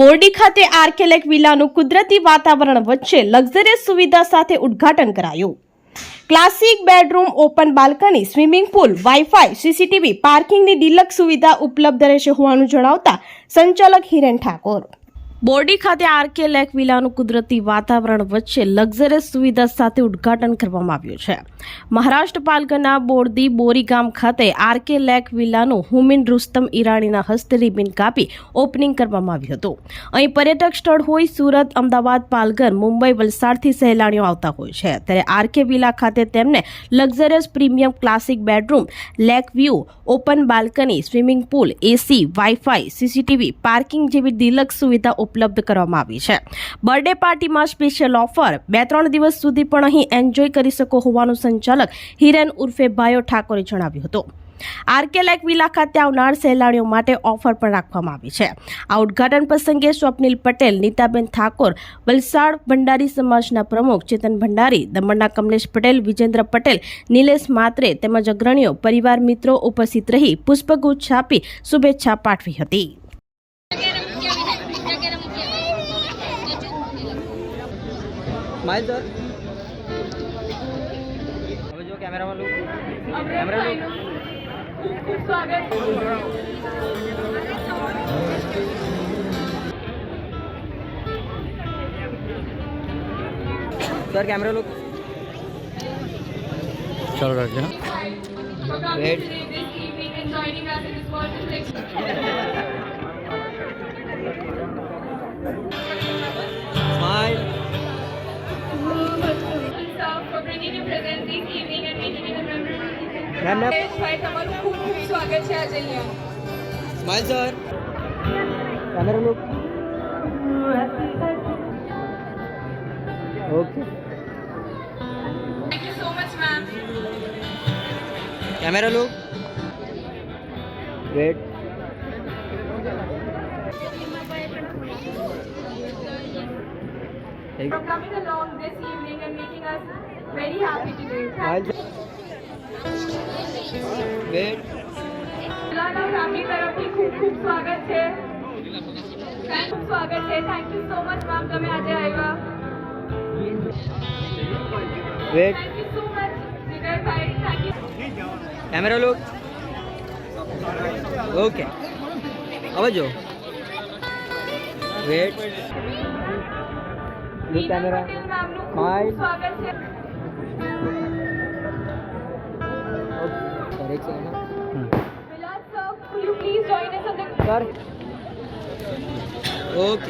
બોરડી ખાતે આર્કેલેક વિલાનું કુદરતી વાતાવરણ વચ્ચે લક્ઝરિયસ સુવિધા સાથે ઉદ્ઘાટન કરાયું. Classic bedroom, open balcony, swimming pool, wifi, CCTV, પાર્કિંગની ડિલક્સ સુવિધા ઉપલબ્ધ રહેશે હોવાનું જણાવતા સંચાલક હિરેન ઠાકોર. બોરડી ખાતે આરકે લેક વિલાનું કુદરતી વાતાવરણ વચ્ચે લક્ઝરિયસ સુવિધા સાથે ઉદ્ઘાટન કરવામાં આવ્યું છે. મહારાષ્ટ્ર પાલઘરના બોરદી બોરી ગામ ખાતે આરકે લેક વિલાનું હુમિન રુસ્તમ ઈરાણીના હસ્તે રિબિન કાપી ઓપનિંગ કરવામાં આવ્યું હતું. અહીં પર્યટક સ્થળ હોય સુરત, અમદાવાદ, પાલઘર, મુંબઈ વલસાડથી સહેલાણીઓ આવતા હોય છે. ત્યારે આરકે વિલા ખાતે તેમને luxurious premium classic bedroom, lake view, open balcony, swimming pool, AC, WiFi, CCTV, parking જેવી દિલક સુવિધા ઉપલબ્ધ કરવામાં આવી છે. બર્થડે પાર્ટીમાં સ્પેશિયલ ઓફર બે ત્રણ દિવસ સુધી પણ અહીં એન્જોય કરી શકો હોવાનું સંચાલક હિરેન ઉર્ફે ભાયો ઠાકોરે જણાવ્યું હતું. આરકે લેક વિલા ખાતે આવનાર સહેલાણીઓ માટે ઓફર પણ રાખવામાં આવી છે. આ ઉદ્ઘાટન પ્રસંગે સ્વપ્નિલ પટેલ, નીતાબેન ઠાકોર, વલસાડ ભંડારી સમાજના પ્રમુખ ચેતન ભંડારી, દમણના કમલેશ પટેલ, વિજેન્દ્ર પટેલ, નિલેશ માત્રે તેમજ અગ્રણીઓ, પરિવાર મિત્રો ઉપસ્થિત રહી પુષ્પગુચ્છ આપી શુભેચ્છા પાઠવી હતી. સ્માઈલ સર હવે જો કેમેરામાં look camera look sir camera look ચાલુ રાખજો વેટ સ્માઈલ મેમ મેમ ભાઈ તમારું ખૂબ ખૂબ સ્વાગત છે આજે અહીંયા. Smile sir. Camera look okay. Thank you so much ma'am camera look wait for coming along this evening and making us very happy today. Family તરફથી ખૂબ ખૂબ સ્વાગત છે. થેન્ક સ્વાગત છે. Thank you so much ma'am તમે આજે આવ્યા. Wait thank you so much જીગરભાઈ thank you camera look okay હવે જો. વેટ લુક કેમેરા સ્વાગત છે. On the sir okay.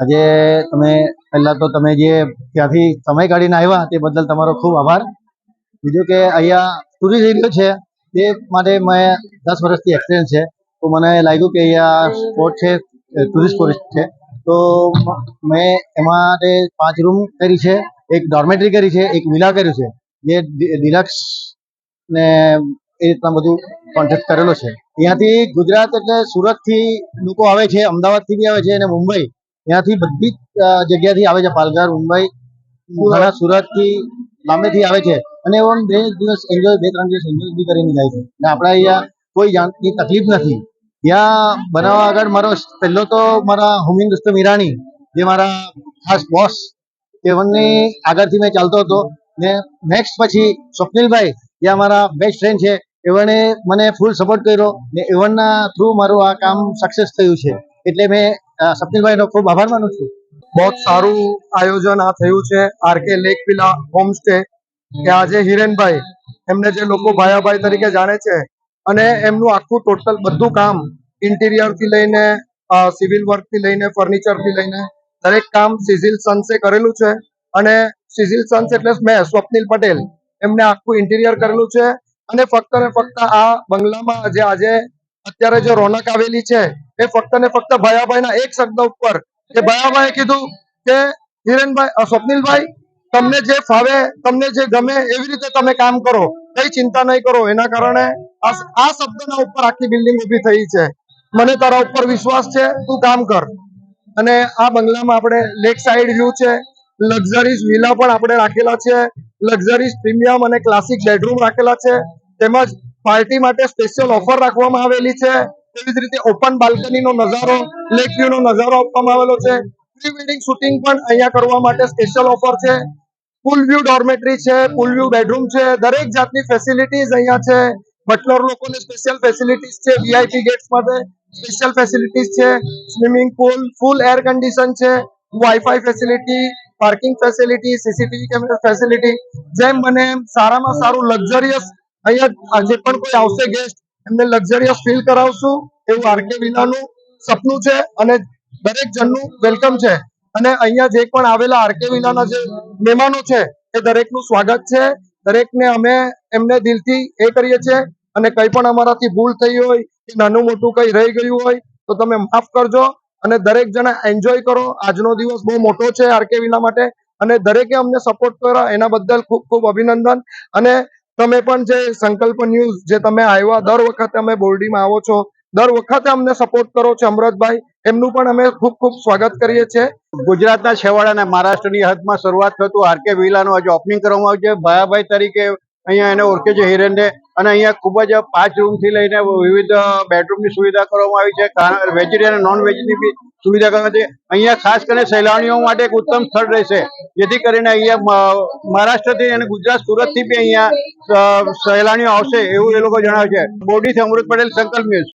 આજે તમે પહેલા તો તમે જે ત્યાંથી સમય કાઢીને આવ્યા તે બદલ તમારો ખૂબ આભાર. બીજું કે અહીંયા ટુરિસ્ટ એરિયો છે તે માટે મેં દસ વર્ષથી એક્સપિરિયન્સ છે. તો મને લાગ્યું કે અહીંયા સ્પોટ છે ટુરિસ્ટ સ્પોટ છે. તો મેં એમાં પાંચ રૂમ કરી છે એક ડોર્મેટરી કરી છે એક વિલા કર્યું છે. જે ડિલક્સ ને એ રીતના બધું કોન્ટેક્ટ કરેલો છે. ત્યાંથી ગુજરાત એટલે સુરતથી લોકો આવે છે, અમદાવાદથી બી આવે છે અને મુંબઈ. ત્યાંથી બધી જ જગ્યાથી આવે છે. પાલઘર, મુંબઈ, ઘણા સુરતથી લાંબેથી આવે છે. અને એવો બે દિવસ એન્જોય બે, ત્રણ દિવસ એન્જોય બી કરીને જાય છે. અને આપણે અહીંયા કોઈ જાતની તકલીફ નથી. ત્યાં બનાવવા આગળ મારો પહેલો તો મારા હુમિન દુસ્તમ મીરાણી જે મારા ખાસ બોસ એવનની આગળથી મેં ચાલતો હતો. ને નેક્સ્ટ પછી સ્વપ્નિલભાઈ જે અમારા બેસ્ટ ફ્રેન્ડ છે. એવણે મને ફૂલ સપોર્ટ કર્યો ને એવણના થ્રુ મારું આ કામ સક્સેસ થયું છે. એટલે મેં સપનીલભાઈ સ્વપ્નિલભાઈનો ખૂબ આભાર માનું છું. બહુ સારું આયોજન આ થયું છે. આરકે લેક વિલા હોમસ્ટે કે આજે હિરેનભાઈ, એમને જે લોકો ભાયાભાઈ તરીકે જાણે છે, અને એમનું આખું ટોટલ બધું કામ ઇન્ટિરિયરથી લઈને સિવિલ વર્કથી લઈને ફર્નિચરથી લઈને, દરેક કામ સિઝિલ સન્સે કરેલું છે. અને સિઝિલ સન્સ એટલે મેં સ્વપ્નિલ પટેલ એમને આખું ઇન્ટિરિયર કરેલું છે. અને ફક્ત ને ફક્ત આ બંગલામાં જે આજે અત્યારે જે રોનક આવેલી છે, એ ફક્ત ને ફક્ત ભયાભાઈના એક શબ્દ ઉપર કે ભયાભાઈ કીધું કે હિરેનભાઈ સ્વપ્નિલભાઈ, તમને જે ફાવે, તમને જે ગમે એવી રીતે તમે કામ કરો, કઈ ચિંતા નહીં કરો. એના કારણે આ શબ્દના ઉપર આખી બિલ્ડિંગ ઊભી થઈ છે. મને તારા ઉપર વિશ્વાસ છે, તું કામ કર. અને આ બંગલામાં આપણે લેક સાઈડ વ્યૂ છે લક્ઝરીઝ વિલા પણ આપણે રાખેલા છે. લક્ઝરીઝ પ્રીમિયમ અને ક્લાસિક બેડરૂમ રાખેલા છે. તેમજ પાર્ટી માટે સ્પેશિયલ ઓફર રાખવામાં આવેલી છે. તેવી જ રીતે ઓપન બાલ્કનીનો નજારો લેક વ્યૂ નો નજારો આપવામાં આવેલો છે. પ્રી વેડિંગ શૂટિંગ પણ અહીંયા કરવા માટે સ્પેશિયલ ઓફર છે. ફૂલ વ્યૂ ડોર્મેટરી છે ફૂલ વ્યૂ બેડરૂમ છે. દરેક જાતની ફેસિલિટીઝ અહીંયા છે. બટલર લોકોને સ્પેશિયલ ફેસિલિટીઝ છે વીઆઈપી ગેટ્સ માટે સ્પેશિયલ ફેસિલિટીઝ છે. Swimming pool full air condition છે. Wifi facility parking facility CCTV camera facility જેમ બને એમ સારામાં સારું લક્ઝરિયસ અહીંયા જે પણ કોઈ આવશે ગેસ્ટ એમને લક્ઝરિયસ ફીલ કરાવશું, એવું આરકે વિલાનું સપનું છે અને દરેક જણનું વેલકમ છે. અને અહીંયા જે પણ આવેલા આરકે વિલાના જે મહેમાનો છે, એ દરેકનું સ્વાગત છે. દરેકને અમે એમને દિલથી એ કરીએ છીએ અને કંઈ પણ અમારાથી ભૂલ થઈ હોય કે નાનું મોટું કંઈ રહી ગયું હોય, તો તમે માફ કરજો. અને દરેક જણા એન્જોય કરો. આજનો દિવસ બહુ મોટો છે આરકે વિલા માટે. અને દરેકે અમને સપોર્ટ કર્યો. એના બદલ ખૂબ ખૂબ અભિનંદન. અને તમે પણ જે સંકલ્પ ન્યૂઝ જે તમે આવ્યા, દર વખતે અમે બોરડીમાં આવો છો. દર વખતે અમને સપોર્ટ કરો છો, અમરતભાઈ. એમનું પણ અમે ખૂબ ખૂબ સ્વાગત કરીએ છીએ. ગુજરાતના છેવાડા અને મહારાષ્ટ્રની હદમાં શરૂઆત થતું આરકે વિલાનું આજે ઓપનિંગ કરવામાં આવ્યું છે. ભાયાભાઈ તરીકે અહીંયા એને ઓળખે છે હિરેનને. અને અહીંયા ખૂબ જ પાંચ રૂમથી લઈને વિવિધ બેડરૂમની સુવિધા કરવામાં આવી છે. વેજીટેરિયન અને નોન વેજની બી સુવિધા કરવામાં છે. અહીંયા ખાસ કરીને સહેલાણીઓ માટે એક ઉત્તમ સ્થળ રહેશે. જેથી કરીને અહીંયા મહારાષ્ટ્રથી અને ગુજરાત સુરતથી બી અહીંયા સહેલાણીઓ આવશે એવું એ લોકો જણાવે છે. બોડીથી અમૃત પટેલ, સંકલ્પ ન્યૂઝ.